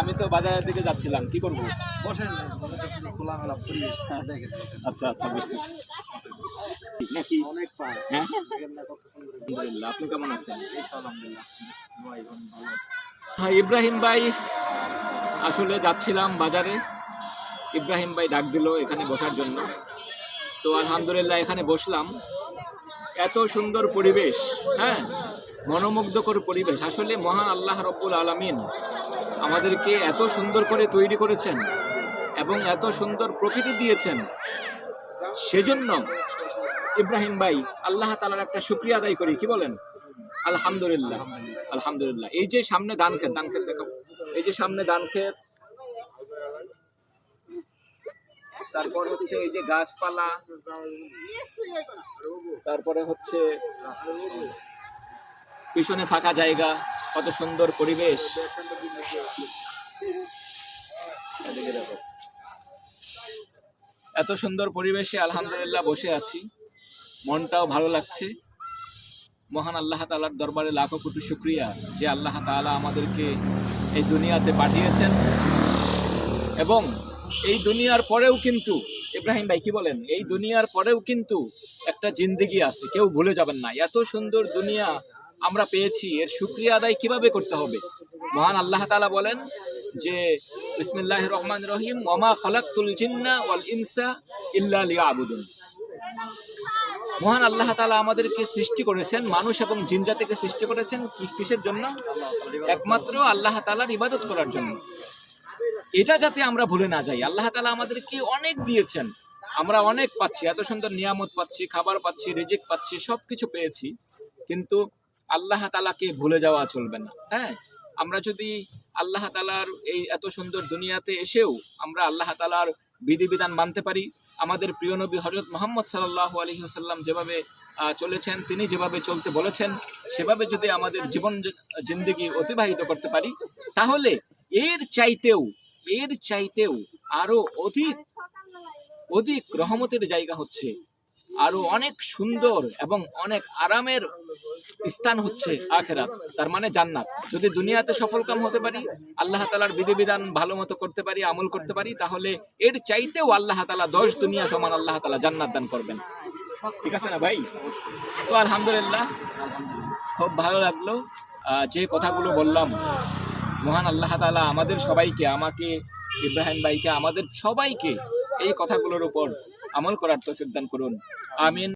আমি তো বাজারের দিকে যাচ্ছিলাম কি করব আচ্ছা আচ্ছা আপনি কেমন আছেন হ্যাঁ ইব্রাহিম ভাই আসলে যাচ্ছিলাম বাজারে। ইব্রাহিম ভাই ডাক দিল এখানে বসার জন্য। তো আলহামদুলিল্লাহ এখানে বসলাম। এত সুন্দর পরিবেশ হ্যাঁ? মনোমুগ্ধকর পরিবেশ। আসলে মহান আল্লাহ রব্বুল আলমিন আমাদেরকে এত সুন্দর করে তৈরি করেছেন এবং এত সুন্দর প্রকৃতি দিয়েছেন। সেজন্য ইব্রাহিম ভাই, আল্লাহ তালার একটা শুক্রিয়া আদায় করি, কি বলেন? আলহামদুলিল্লাহ আলহামদুলিল্লাহ। এই যে সামনে ধান ক্ষেত ধান ক্ষেত দেখো এই যে সামনে ধান ক্ষেত তারপর হচ্ছে এই যে গাছপালা তারপরে হচ্ছে, পিছনে ফাঁকা জায়গা, কত সুন্দর পরিবেশ। এত সুন্দর পরিবেশে আলহামদুলিল্লাহ বসে আছি। মনটাও ভালো লাগছে। মহান আল্লাহ তালার দরবারে লাখো কোটি শুক্রিয়া যে আল্লাহ তাআলা আমাদেরকে এই দুনিয়াতে পাঠিয়েছেন। এবং এই দুনিয়ার পরেও কিন্তু ইব্রাহিম ভাই কি বলেন? এই দুনিয়ার পরেও কিন্তু একটা জিন্দেগি আছে, কেউ ভুলে যাবেন না। এত সুন্দর দুনিয়া আমরা পেয়েছি, এর শুক্রিয়া আদায় কীভাবে করতে হবে? মহান আল্লাহ তালা বলেন যে বিসমিল্লাহ রহমান রহিম, ওমা খালাকতুল জিন্না ওয়াল ইনসা ইল্লা লিয়াবুদুন। মহান আল্লাহ তালা আমাদেরকে সৃষ্টি করেছেন, মানুষ এবং জিন জাতিকে সৃষ্টি করেছেন কিসের জন্য? একমাত্র আল্লাহ তালার ইবাদত করার জন্য। এটা যাতে আমরা ভুলে না যাই। আল্লাহ তালা আমাদেরকে অনেক দিয়েছেন। আমরা অনেক পাচ্ছি, এত সুন্দর নিয়ামত পাচ্ছি, খাবার পাচ্ছি, রিজিক পাচ্ছি, সবকিছু পেয়েছি। কিন্তু আল্লাহ তাআলাকে ভুলে যাওয়া চলবে না। হ্যাঁ আমরা যদি আল্লাহ তাআলার এই এত সুন্দর দুনিয়াতে এসেও আমরা আল্লাহ তাআলার বিধিবিধান মানতে পারি, আমাদের প্রিয় নবী হজরত মোহাম্মদ সাল্লাহ আলহি সাল্লাম যেভাবে চলেছেন, তিনি যেভাবে চলতে বলেছেন, সেভাবে যদি আমাদের জীবন জিন্দগি অতিবাহিত করতে পারি, তাহলে এর চাইতেও এর চাইতেও আরও অধিক অধিক রহমতের জায়গা হচ্ছে। আরও অনেক সুন্দর এবং অনেক আরামের স্থান হচ্ছে আখেরাত, তার মানে জান্নাত। যদি দুনিয়াতে সফলকাম হতে পারি, আল্লাহ তালার বিধিবিধান ভালো মতো করতে পারি, আমল করতে পারি, তাহলে এর চাইতেও আল্লাহ তালা দশ দুনিয়া সমান আল্লাহ তালা জান্নাত দান করবেন। ঠিক আছে না ভাই? তো আলহামদুলিল্লাহ, খুব ভালো লাগল যে কথাগুলো বললাম। মহান আল্লাহ তালা আমাদের সবাইকে, আমাকে, ইব্রাহিম ভাইকে, আমাদের সবাইকে এই কথাগুলোর উপর আমল করার তো সিদ্ধান্ত করুন। আমিন।